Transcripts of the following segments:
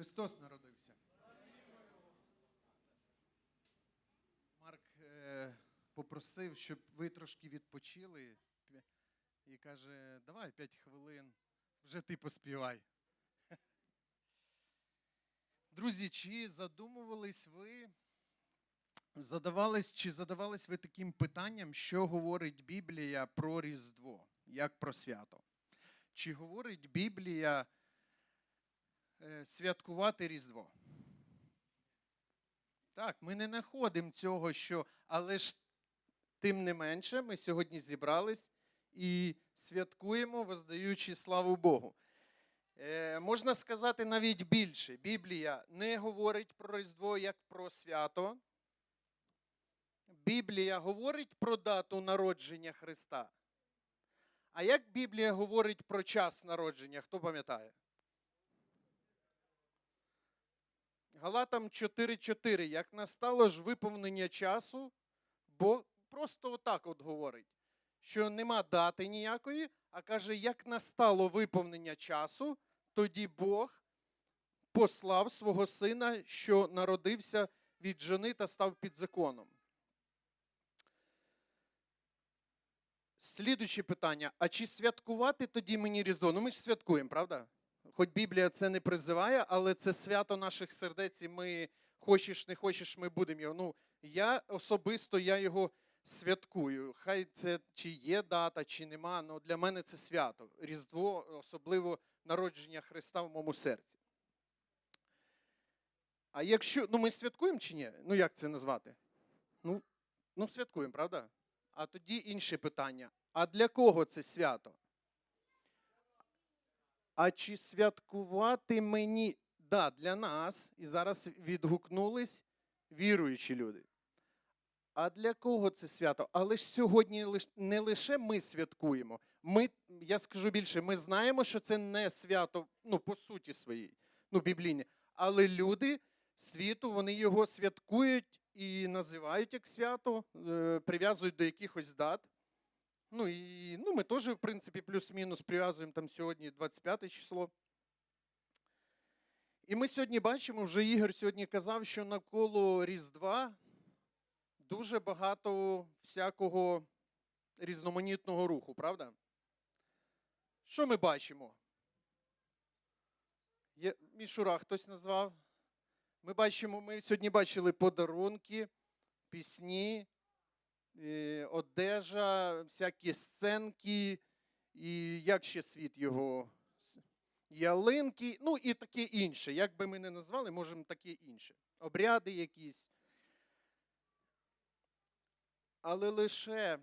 Христос народився. Марк е, попросив, щоб ви трошки відпочили і каже: давай 5 хвилин, вже ти поспівай. Друзі, чи задумувались ви, задавались, чи задавались ви таким питанням, що говорить Біблія про Різдво, як про свято? Чи говорить Біблія святкувати Різдво? Так, ми не знаходимо цього, що, але ж тим не менше, ми сьогодні зібрались і святкуємо, воздаючи славу Богу. Е, можна сказати навіть більше. Біблія не говорить про Різдво як про свято. Біблія говорить про дату народження Христа. А як Біблія говорить про час народження, хто пам'ятає? Галатам 4.4. Як настало ж виповнення часу, бо просто отак от говорить, що нема дати ніякої, а каже, як настало виповнення часу, тоді Бог послав свого сина, що народився від жони та став під законом. Слідуюче питання: а чи святкувати тоді мені Різдво? Ну ми ж святкуємо, правда? Хоч Біблія це не призиває, але це свято наших сердець, і ми хочеш, не хочеш, ми будемо його. Ну, я особисто я його святкую. Хай це чи є дата, чи нема. але для мене це свято. Різдво, особливо народження Христа в моєму серці. А якщо. Ну, ми святкуємо чи ні? Ну, як це назвати? Ну, ну святкуємо, правда? А тоді інше питання: а для кого це свято? А чи святкувати мені? Да, для нас, і зараз відгукнулись віруючі люди. А для кого це свято? Але ж сьогодні не лише ми святкуємо. Ми, я скажу більше, ми знаємо, що це не свято, ну, по суті своїй, ну, біблійне. Але люди світу, вони його святкують і називають як свято, е, прив'язують до якихось дат. Ну і ну, ми теж, в принципі, плюс-мінус прив'язуємо там сьогодні 25 число. І ми сьогодні бачимо, вже Ігор сьогодні казав, що навколо Різдва дуже багато всякого різноманітного руху, правда? Що ми бачимо? Є, мішура хтось назвав. Ми бачимо, ми сьогодні бачили подарунки, пісні, одежа, всякі сценки, і як ще світ його? Ялинки, ну і таке інше. Як би ми не назвали, можемо таке інше. Обряди якісь. Але лише,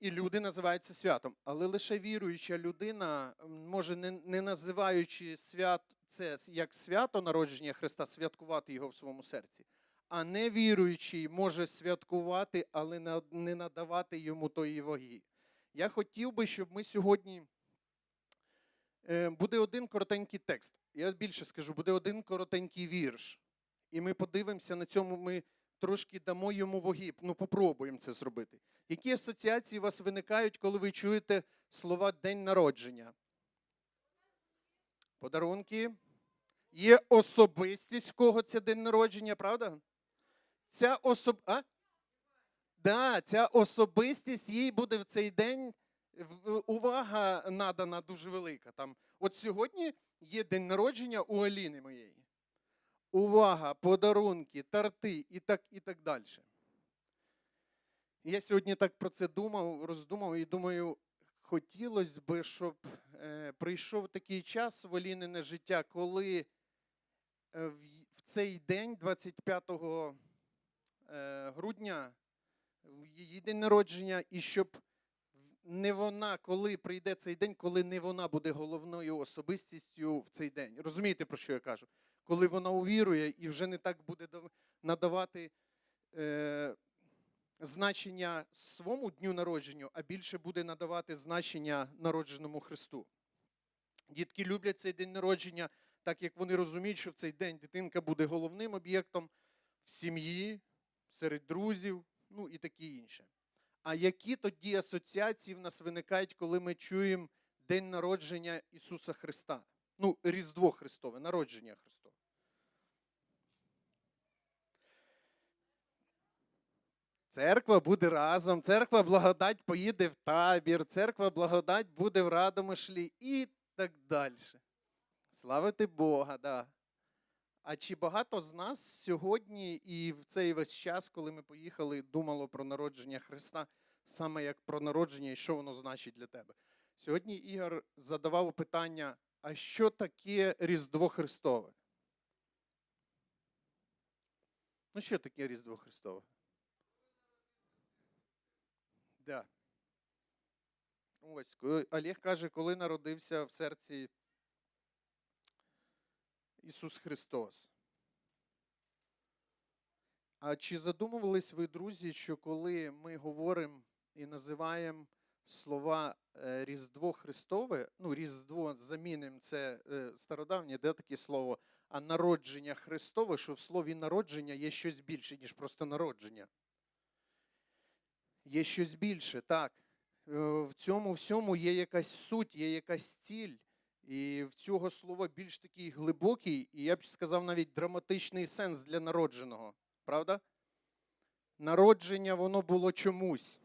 і люди називають це святом, але лише віруюча людина, може, не, не називаючи свят, це як свято народження Христа, святкувати його в своєму серці. А невіруючий може святкувати, але не надавати йому тої ваги. Я хотів би, щоб ми сьогодні. Е, Буде один коротенький текст. Я більше скажу, буде один коротенький вірш. І ми подивимося на цьому, ми трошки дамо йому ваги. Ну, попробуємо це зробити. Які асоціації у вас виникають, коли ви чуєте слова день народження? Подарунки. Є особистість, кого це день народження, правда? Ця особ... А? Да, ця особистість їй буде в цей день увага надана дуже велика. Там, от сьогодні є день народження у Аліни моєї. Увага, подарунки, торти і так, і так далі. Я сьогодні так про це думав, роздумав і думаю, хотілося б, щоб е, прийшов такий час в Алінине життя, коли е, в, цей день, 25 е, грудня, її день народження, і щоб не вона, коли прийде цей день, коли не вона буде головною особистістю в цей день. Розумієте, про що я кажу? Коли вона увірує і вже не так буде надавати е, значення своєму дню народження, а більше буде надавати значення народженому Христу. Дітки люблять цей день народження, так як вони розуміють, що в цей день дитинка буде головним об'єктом в сім'ї, серед друзів, ну і таке інше. А які тоді асоціації в нас виникають, коли ми чуємо День народження Ісуса Христа? Ну, Різдво Христове, народження Христове. Церква буде разом, церква благодать поїде в табір, церква благодать буде в радомишлі і так далі. Славити Бога, да. А чи багато з нас сьогодні і в цей весь час, коли ми поїхали, думало про народження Христа, саме як про народження і що воно значить для тебе? Сьогодні Ігор задавав питання: а що таке Різдво Христове? Ну, що таке Різдво Христове? Да. Ось, Олег каже, коли народився в серці Ісус Христос. А чи задумувались ви, друзі, що коли ми говоримо і називаємо слова е, Різдво Христове, ну, Різдво замінимо це е, стародавнє, де таке слово, а народження Христове, що в слові народження є щось більше, ніж просто народження. Є щось більше, так. Е, В цьому всьому є якась суть, є якась ціль. І в цього слова більш такий глибокий, і я б сказав навіть драматичний сенс для народженого. Правда? Народження воно було чомусь.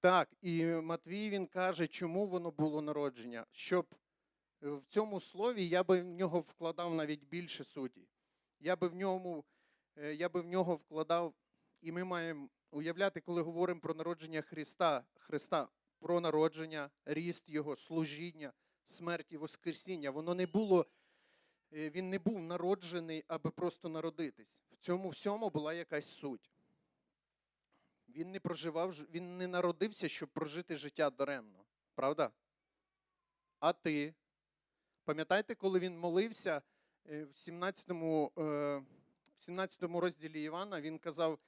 Так, і Матвій він каже, чому воно було народження. Щоб е, в цьому слові я би в нього вкладав навіть більше суті. Я би в ньому, е, я би в нього вкладав, і ми маємо уявляти, коли говоримо про народження Христа, Христа, про народження, ріст Його, служіння, смерть і Воскресіння. Воно не було, е, він не був народжений, аби просто народитись. В цьому всьому була якась суть. Він не проживав, він не народився, щоб прожити життя даремно. Правда? А ти? Пам'ятаєте, коли він молився е, в 17, е, в 17 розділі Івана, він казав: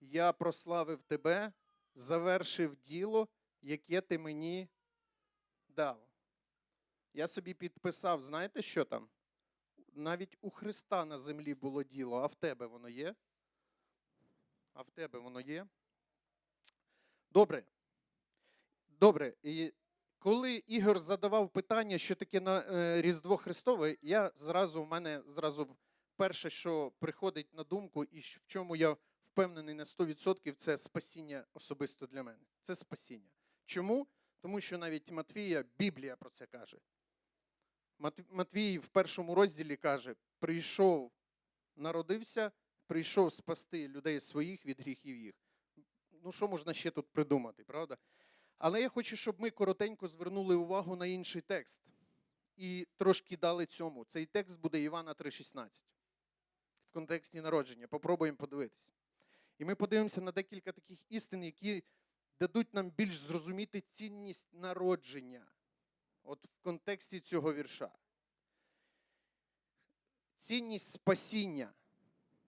Я прославив тебе, завершив діло, яке ти мені дав. Я собі підписав, знаєте, що там? Навіть у Христа на землі було діло, а в тебе воно є? А в тебе воно є? Добре. Добре. І коли Ігор задавав питання, що таке на е, Різдво Христове, я зразу в мене зразу перше, що приходить на думку, і в чому я впевнений на 100%, це спасіння особисто для мене. Це спасіння. Чому? Тому що навіть Матвія, Біблія про це каже. Матвій в першому розділі каже: прийшов, народився, прийшов спасти людей своїх від гріхів їх. Ну, що можна ще тут придумати, правда? Але я хочу, щоб ми коротенько звернули увагу на інший текст і трошки дали цьому. Цей текст буде Івана 3,16 в контексті народження. Попробуємо подивитися. І ми подивимося на декілька таких істин, які дадуть нам більш зрозуміти цінність народження. От в контексті цього вірша. Цінність спасіння.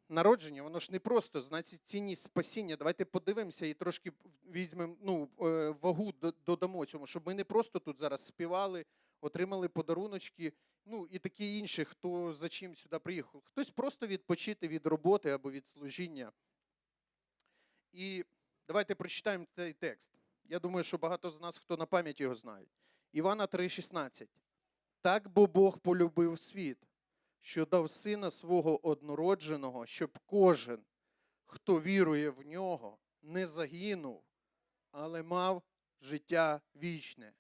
Народження, воно ж не просто, значить, цінність спасіння. Давайте подивимося і трошки візьмемо ну, е, вагу додамо цьому, щоб ми не просто тут зараз співали, отримали подаруночки, ну і такі інші, хто за чим сюди приїхав. Хтось просто відпочити від роботи або від служіння. І давайте прочитаємо цей текст. Я думаю, що багато з нас, хто на пам'ять його знають. Івана 3,16. Так бо Бог полюбив світ, що дав сина свого однородженого, щоб кожен, хто вірує в нього, не загинув, але мав життя вічне.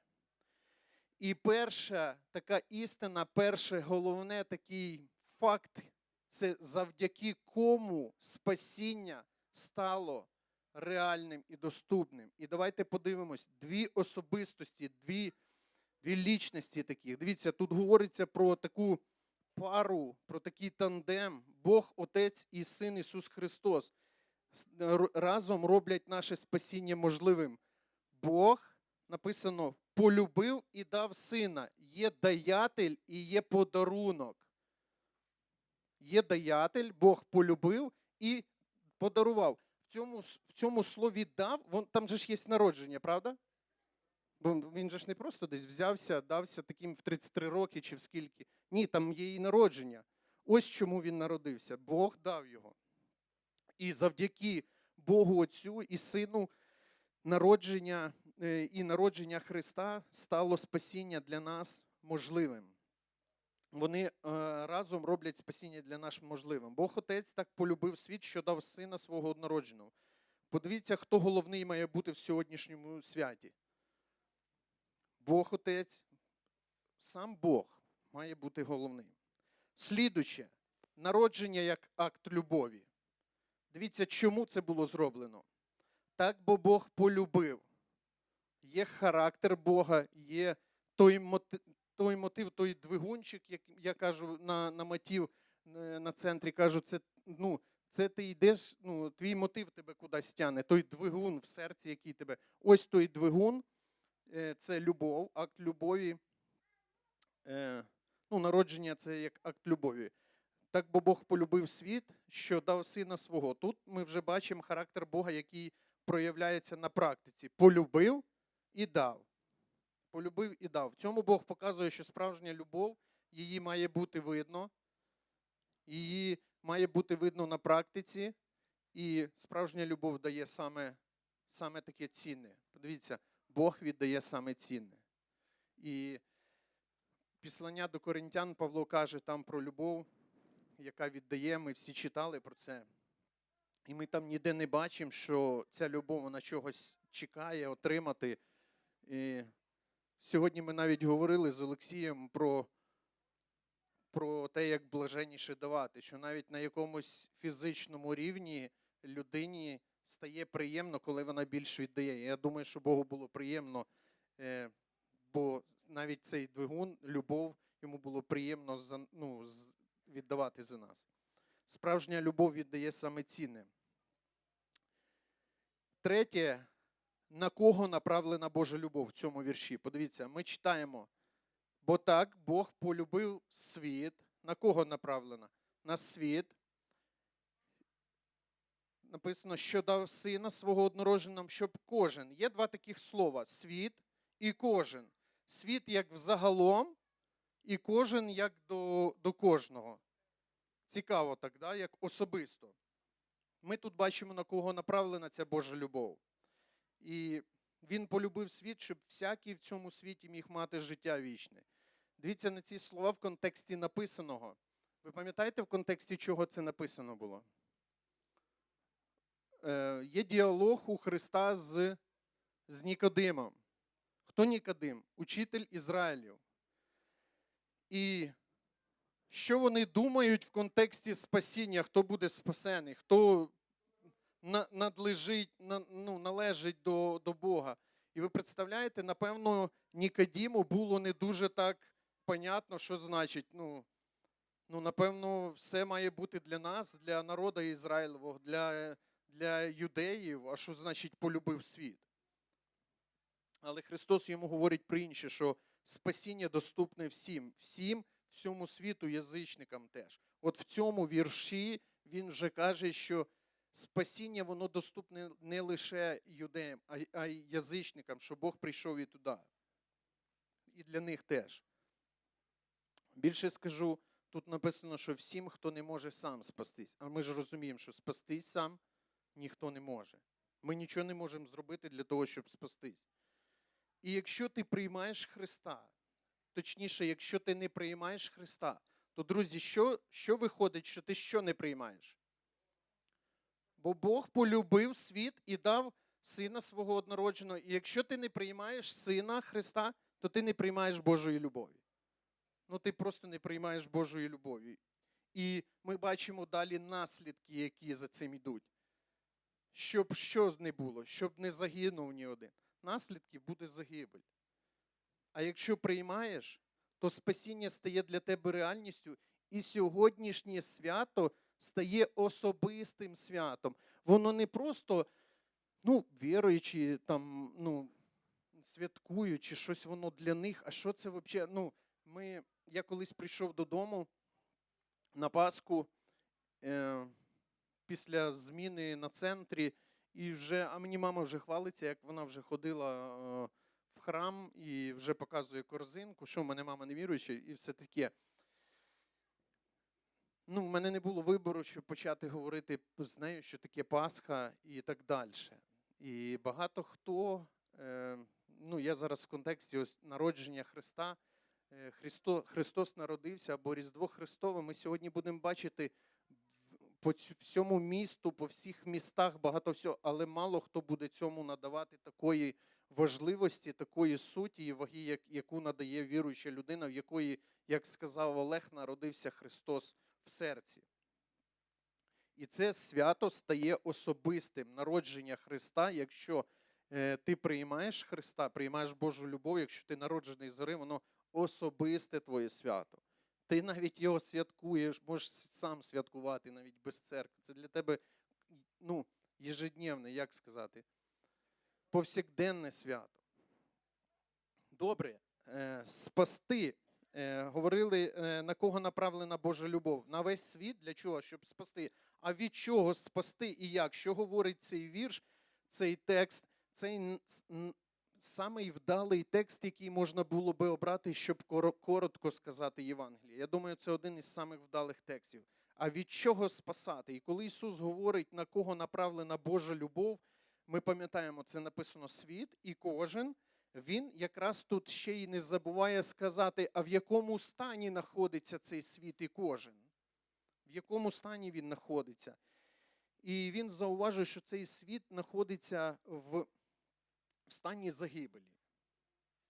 І перша така істина, перше головне такий факт це завдяки кому спасіння стало реальним і доступним. І давайте подивимось дві особистості, дві, дві лічності таких. Дивіться, тут говориться про таку пару, про такий тандем, Бог, Отець і Син Ісус Христос разом роблять наше спасіння можливим. Бог написано полюбив і дав сина. Є даятель і є подарунок. Є даятель, Бог полюбив і подарував. Цьому, в цьому слові дав, вон, там же ж є народження, правда? Бо він же ж не просто десь взявся, дався таким в 33 роки чи в скільки. Ні, там є і народження. Ось чому він народився. Бог дав його. І завдяки Богу Отцю і Сину народження е, і народження Христа стало спасіння для нас можливим. Вони е, разом роблять спасіння для нас можливим. Бог Отець так полюбив світ, що дав сина свого однородженого. Подивіться, хто головний має бути в сьогоднішньому святі. Бог Отець, сам Бог має бути головним. Слідуче, народження як акт любові. Дивіться, чому це було зроблено. Так, бо Бог полюбив. Є характер Бога, є той той, мотив, той двигунчик, як я кажу на, на мотив е, на центрі, кажу, це, ну, це ти йдеш, ну, твій мотив тебе кудись тягне, той двигун в серці, який тебе. Ось той двигун, е, це любов, акт любові. Е, ну, народження це як акт любові. Так бо Бог полюбив світ, що дав сина свого. Тут ми вже бачимо характер Бога, який проявляється на практиці. Полюбив і дав. Полюбив і дав. В цьому Бог показує, що справжня любов, її має бути видно, її має бути видно на практиці, і справжня любов дає саме, саме таке цінне. Подивіться, Бог віддає саме цінне. І післання до коринтян Павло каже там про любов, яка віддає, ми всі читали про це. І ми там ніде не бачимо, що ця любов вона чогось чекає отримати. І сьогодні ми навіть говорили з Олексієм про, про те, як блаженніше давати, що навіть на якомусь фізичному рівні людині стає приємно, коли вона більш віддає. Я думаю, що Богу було приємно, е, бо навіть цей двигун, любов, йому було приємно за, ну, віддавати за нас. Справжня любов віддає саме цінне. Третє, на кого направлена Божа любов в цьому вірші? Подивіться, ми читаємо. Бо так Бог полюбив світ. На кого направлена? На світ. Написано, що дав сина свого однородженого, щоб кожен. Є два таких слова: світ і кожен. Світ як взагалом, і кожен як до, до кожного. Цікаво так, да? як особисто. Ми тут бачимо, на кого направлена ця Божа любов. І він полюбив світ, щоб всякий в цьому світі міг мати життя вічне. Дивіться на ці слова в контексті написаного. Ви пам'ятаєте, в контексті чого це написано було? Е, є діалог у Христа з, з Нікодимом. Хто Нікодим? Учитель Ізраїлів. І що вони думають в контексті спасіння, хто буде спасений, хто надлежить, ну, належить до, до Бога. І ви представляєте, напевно, Нікодіму було не дуже так понятно, що значить. Ну, ну, напевно, все має бути для нас, для народу Ізраїлевого, для, для юдеїв, а що значить полюбив світ. Але Христос йому говорить про інше, що спасіння доступне всім, всім, всьому світу, язичникам теж. От в цьому вірші він вже каже, що спасіння воно доступне не лише юдеям, а й- язичникам, що Бог прийшов і туди. І для них теж. Більше скажу, тут написано, що всім, хто не може сам спастись. А ми ж розуміємо, що спастись сам ніхто не може. Ми нічого не можемо зробити для того, щоб спастись. І якщо ти приймаєш Христа, точніше, якщо ти не приймаєш Христа, то, друзі, що, що виходить, що ти що не приймаєш? Бо Бог полюбив світ і дав сина свого однородженого. І якщо ти не приймаєш сина Христа, то ти не приймаєш Божої любові. Ну, ти просто не приймаєш Божої любові. І ми бачимо далі наслідки, які за цим йдуть. Щоб що не було, щоб не загинув ні один. Наслідки буде загибель. А якщо приймаєш, то спасіння стає для тебе реальністю, і сьогоднішнє свято стає особистим святом. Воно не просто, ну, віруючи, там, ну, святкують, чи щось воно для них. А що це взагалі? Ну, ми, я колись прийшов додому на Пасху е, після зміни на центрі, і вже, а мені мама вже хвалиться, як вона вже ходила е, в храм і вже показує корзинку, що в мене мама не віруюча, і все таке. Ну, в мене не було вибору, щоб почати говорити з нею, що таке Пасха і так далі. І багато хто, е, ну я зараз в контексті ось народження Христа, е, Христо, Христос народився або Різдво Христове, ми сьогодні будемо бачити по всьому місту, по всіх містах багато всього, але мало хто буде цьому надавати такої важливості, такої суті і ваги, яку надає віруюча людина, в якої, як сказав Олег, народився Христос серці. І це свято стає особистим народження Христа, якщо е, ти приймаєш Христа, приймаєш Божу любов, якщо ти народжений згори, воно особисте твоє свято. Ти навіть його святкуєш, можеш сам святкувати навіть без церкви. Це для тебе ну, єжедневне, як сказати, повсякденне свято. Добре, е, спасти. Е, говорили, е, на кого направлена Божа любов? На весь світ для чого? Щоб спасти. А від чого спасти і як? Що говорить цей вірш, цей текст, цей самий вдалий текст, який можна було би обрати, щоб коротко сказати Євангеліє. Я думаю, це один із самих вдалих текстів. А від чого спасати? І коли Ісус говорить, на кого направлена Божа любов, ми пам'ятаємо, це написано світ, і кожен. Він якраз тут ще й не забуває сказати, а в якому стані знаходиться цей світ і кожен, в якому стані він знаходиться. І він зауважує, що цей світ знаходиться в, стані загибелі.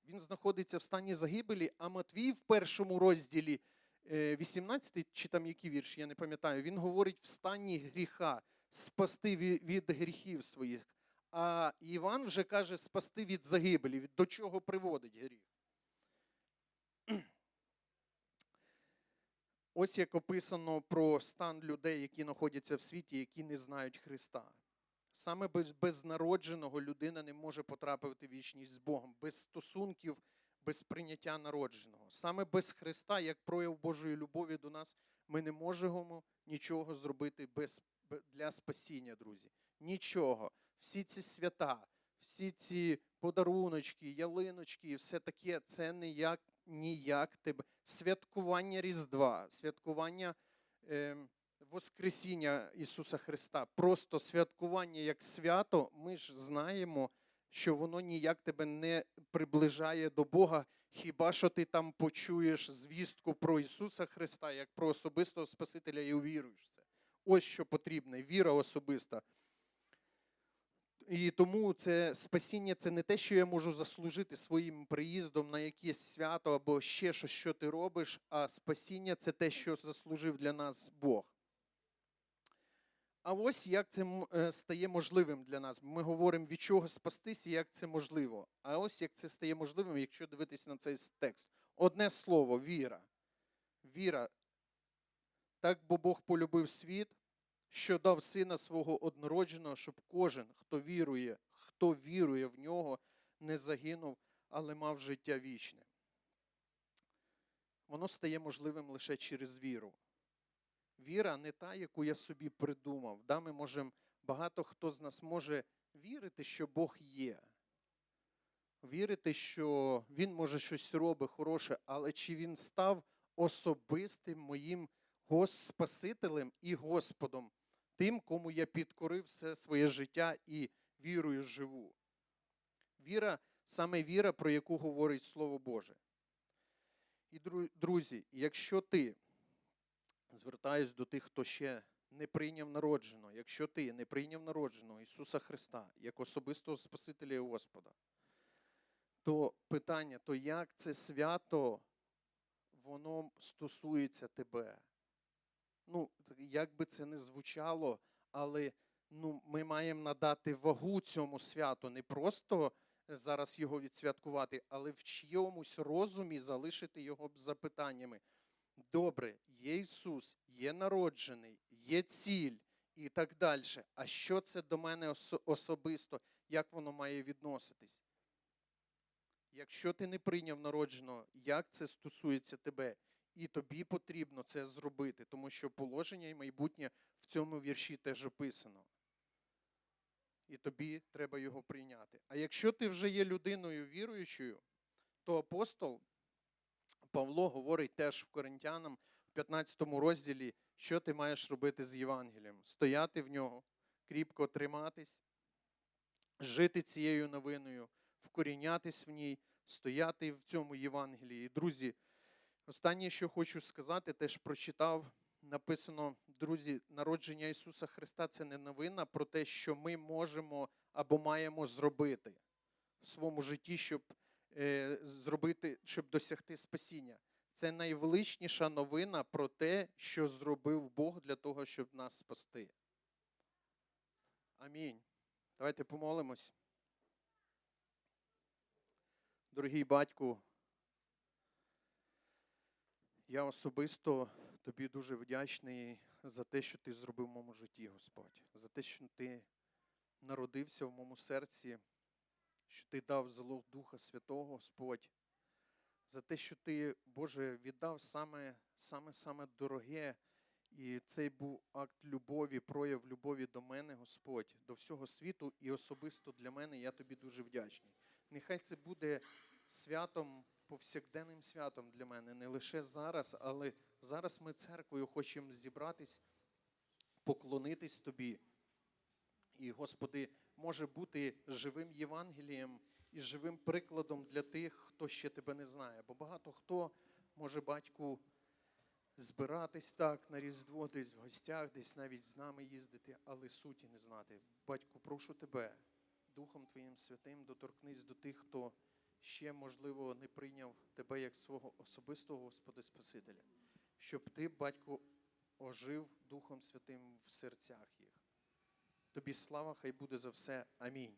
Він знаходиться в стані загибелі, а Матвій в першому розділі, е, 18 чи там який вірш, я не пам'ятаю, він говорить в стані гріха, спасти від гріхів своїх. А Іван вже каже спасти від загибелі. До чого приводить гріх? Ось як описано про стан людей, які знаходяться в світі, які не знають Христа. Саме без, народженого людина не може потрапити в вічність з Богом, без стосунків, без прийняття народженого. Саме без Христа, як прояв Божої любові до нас, ми не можемо нічого зробити без, для спасіння, друзі. Нічого. Всі ці свята, всі ці подаруночки, ялиночки і все таке, це ніяк, ніяк тебе. Святкування Різдва, святкування е, Воскресіння Ісуса Христа, просто святкування як свято, ми ж знаємо, що воно ніяк тебе не приближає до Бога, хіба що ти там почуєш звістку про Ісуса Христа як про особистого Спасителя і увіруєш. Ось що потрібно, віра особиста. І тому це спасіння це не те, що я можу заслужити своїм приїздом на якесь свято або ще щось, що ти робиш, а спасіння це те, що заслужив для нас Бог. А ось як це е, стає можливим для нас. Ми говоримо, від чого спастись і як це можливо. А ось як це стає можливим, якщо дивитись на цей текст. Одне слово віра. Віра. Так бо Бог полюбив світ, що дав сина свого однородженого, щоб кожен, хто вірує, хто вірує в нього, не загинув, але мав життя вічне. Воно стає можливим лише через віру. Віра не та, яку я собі придумав. Да, ми можемо, багато хто з нас може вірити, що Бог є. Вірити, що Він може щось робить хороше, але чи він став особистим моїм Спасителем і Господом, тим, кому я підкорив все своє життя і вірою живу. Віра, саме віра, про яку говорить Слово Боже. І, друзі, якщо ти, звертаюсь до тих, хто ще не прийняв народженого, якщо ти не прийняв народженого Ісуса Христа як особистого Спасителя і Господа, то питання, то як це свято, воно стосується тебе? Ну, як би це не звучало, але ну, ми маємо надати вагу цьому святу, не просто зараз його відсвяткувати, але в чиємусь розумі залишити його запитаннями. Добре, є Ісус, є народжений, є ціль і так далі. А що це до мене особисто, як воно має відноситись? Якщо ти не прийняв народженого, як це стосується тебе? І тобі потрібно це зробити, тому що положення і майбутнє в цьому вірші теж описано. І тобі треба його прийняти. А якщо ти вже є людиною віруючою, то апостол Павло говорить теж в Коринтянам в 15 розділі, що ти маєш робити з Євангелієм: стояти в нього, кріпко триматись, жити цією новиною, вкорінятись в ній, стояти в цьому Євангелії. Друзі, Останнє, що хочу сказати, теж прочитав, написано, друзі, народження Ісуса Христа це не новина про те, що ми можемо або маємо зробити в своєму житті, щоб е, зробити, щоб досягти спасіння. Це найвеличніша новина про те, що зробив Бог для того, щоб нас спасти. Амінь. Давайте помолимось. Дорогий батьку, я особисто тобі дуже вдячний за те, що ти зробив в моєму житті, Господь, за те, що ти народився в моєму серці, що ти дав залог Духа Святого, Господь, за те, що ти, Боже, віддав саме, саме, саме дороге. І цей був акт любові, прояв любові до мене, Господь, до всього світу і особисто для мене. Я тобі дуже вдячний. Нехай це буде святом, повсякденним святом для мене, не лише зараз, але зараз ми церквою хочемо зібратись, поклонитись тобі. І, Господи, може бути живим Євангелієм і живим прикладом для тих, хто ще тебе не знає. Бо багато хто може, батьку, збиратись так на Різдво, десь в гостях, десь навіть з нами їздити, але суті не знати. Батьку, прошу тебе, Духом Твоїм Святим, доторкнись до тих, хто ще, можливо, не прийняв тебе як свого особистого Господа Спасителя, щоб ти, батько, ожив Духом Святим в серцях їх. Тобі слава, хай буде за все. Амінь.